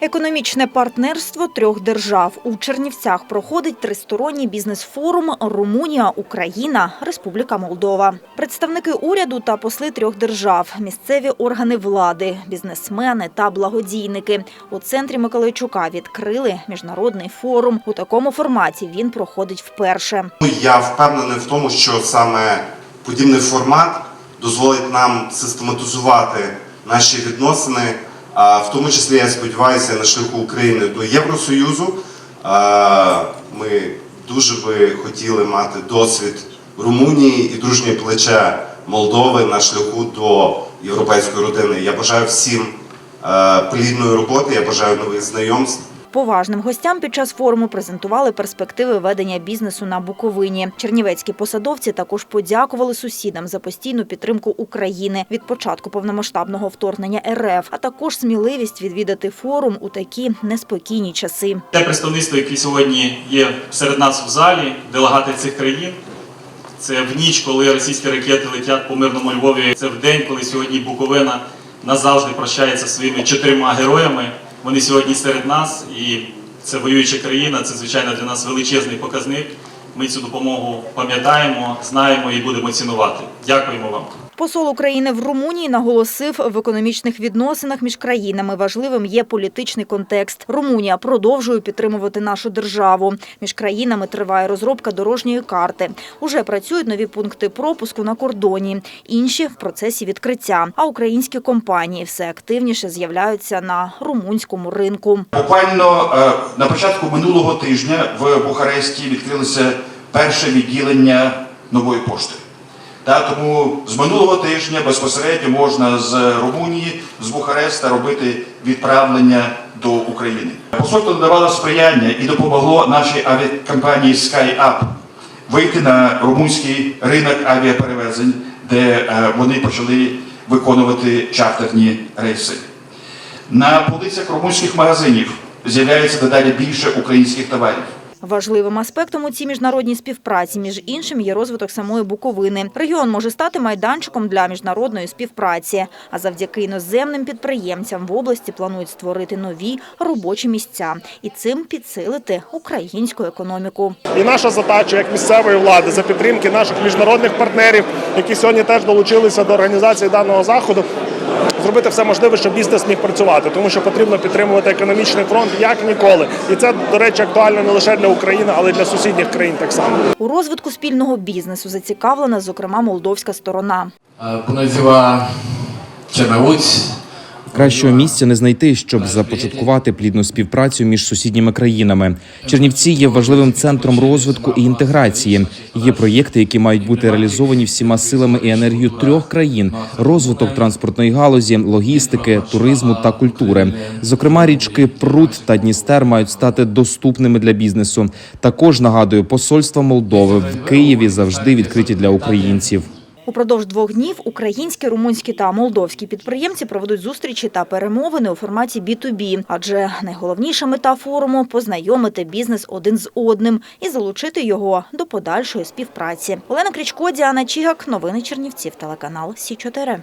Економічне партнерство трьох держав у Чернівцях проходить тристоронній бізнес-форум Румунія, Україна, Республіка Молдова. Представники уряду та посли трьох держав, місцеві органи влади, бізнесмени та благодійники у центрі Миколайчука відкрили міжнародний форум. У такому форматі він проходить вперше. Ну, Я впевнений в тому, що саме подібний формат дозволить нам систематизувати наші відносини, а в тому числі я сподіваюся на шляху України до Євросоюзу. Ми дуже би хотіли мати досвід Румунії і дружнє плече Молдови на шляху до європейської родини. Я бажаю всім плідної роботи, я бажаю нових знайомств. Поважним гостям під час форуму презентували перспективи ведення бізнесу на Буковині. Чернівецькі посадовці також подякували сусідам за постійну підтримку України від початку повномасштабного вторгнення РФ, а також сміливість відвідати форум у такі неспокійні часи. Те представництво, яке сьогодні є серед нас в залі, делегати цих країн. Це в ніч, коли російські ракети летять по мирному Львові. Це в день, коли сьогодні Буковина назавжди прощається своїми чотирма героями. Вони сьогодні серед нас, і це воююча країна. Це звичайно для нас величезний показник. Ми цю допомогу пам'ятаємо, знаємо і будемо цінувати. Дякуємо вам. Посол України в Румунії наголосив, в економічних відносинах між країнами важливим є політичний контекст. Румунія продовжує підтримувати нашу державу. Між країнами триває розробка дорожньої карти. Уже працюють нові пункти пропуску на кордоні. Інші в процесі відкриття. А українські компанії все активніше з'являються на румунському ринку. Буквально е, на початку минулого тижня в Бухаресті відкрилося перше відділення нової пошти. Тому з минулого тижня безпосередньо можна з Румунії, з Бухареста робити відправлення до України. Посольство надавало сприяння і допомогло нашій авіакомпанії SkyUp вийти на румунський ринок авіаперевезень, де е, вони почали виконувати чартерні рейси. На полицях румунських магазинів з'являється дедалі більше українських товарів. Важливим аспектом у цій міжнародній співпраці, між іншим, є розвиток самої Буковини. Регіон може стати майданчиком для міжнародної співпраці. А завдяки іноземним підприємцям в області планують створити нові робочі місця і цим підсилити українську економіку. І наша задача як місцевої влади за підтримки наших міжнародних партнерів, які сьогодні теж долучилися до організації даного заходу. Зробити все можливе, щоб бізнес міг працювати, тому що потрібно підтримувати економічний фронт як ніколи. І це, до речі, актуально не лише для України, але й для сусідніх країн так само. У розвитку спільного бізнесу зацікавлена, зокрема, молдовська сторона. Bună ziua, Cernăuți! Кращого місця не знайти, щоб започаткувати плідну співпрацю між сусідніми країнами. Чернівці є важливим центром розвитку і інтеграції. Є проєкти, які мають бути реалізовані всіма силами і енергією трьох країн: розвиток транспортної галузі, логістики, туризму та культури. Зокрема, річки Прут та Дністер мають стати доступними для бізнесу. Також нагадую, посольства Молдови в Києві завжди відкриті для українців. Упродовж двох днів українські, румунські та молдовські підприємці проведуть зустрічі та перемовини у форматі B2B. Адже найголовніша мета форуму познайомити бізнес один з одним і залучити його до подальшої співпраці. Олена Крічко, Діана Чігак, новини Чернівців, телеканал Сі 4